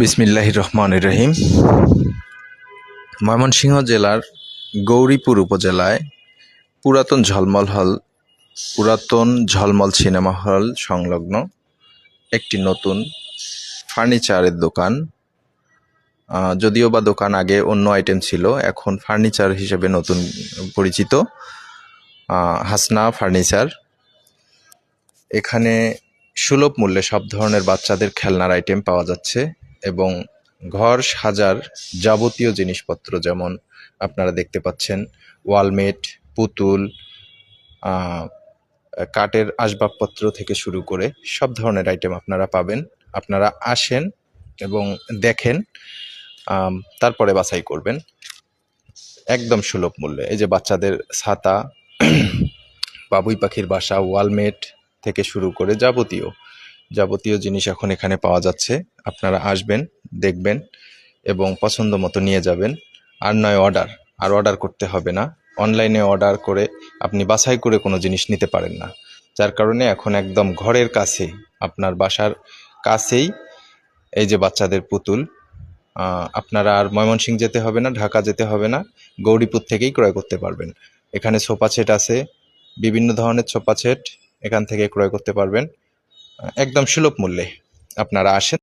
বিসমিল্লাহ রহমান রহিম। ময়মনসিংহ জেলার গৌরীপুর উপজেলায় পুরাতন ঝলমল হল, পুরাতন ঝলমল সিনেমা হল সংলগ্ন একটি নতুন ফার্নিচারের দোকান। যদিও বা দোকান আগে অন্য আইটেম ছিল, এখন ফার্নিচার হিসেবে নতুন পরিচিত হাসনা ফার্নিচার। এখানে সুলভ মূল্যে সব ধরনের বাচ্চাদের খেলনার আইটেম পাওয়া যাচ্ছে। এবং ঘর সাজার যাবতীয় জিনিসপত্র, যেমন আপনারা দেখতে পাচ্ছেন ওয়ালমেট, পুতুল কাঠের আসবাবপত্র থেকে শুরু করে সব ধরনের আইটেম আপনারা পাবেন। আপনারা আসেন এবং দেখেন তারপরে বাছাই করবেন। একদম সুলভ মূল্যে। এই যে বাচ্চাদের ছাতা, বাবুই পাখির বাসা, ওয়ালমেট থেকে শুরু করে যাবতীয় যাবতীয় জিনিস এখন এখানে পাওয়া যাচ্ছে। আপনারা আসবেন, দেখবেন এবং পছন্দ মতো নিয়ে যাবেন। আর নয় অর্ডার, আর অর্ডার করতে হবে না। অনলাইনে অর্ডার করে আপনি বাছাই করে কোনো জিনিস নিতে পারেন না। যার কারণে এখন একদম ঘরের কাছে, আপনার বাসার কাছেই এই যে বাচ্চাদের পুতুল আপনারা আর ময়মনসিংহ যেতে হবে না, ঢাকা যেতে হবে না, গৌরীপুর থেকেই ক্রয় করতে পারবেন। এখানে সোফা সেট আছে, বিভিন্ন ধরনের সোফা সেট এখান থেকে ক্রয় করতে পারবেন। একদম সুলভ মূল্যে আপনারা আসেন।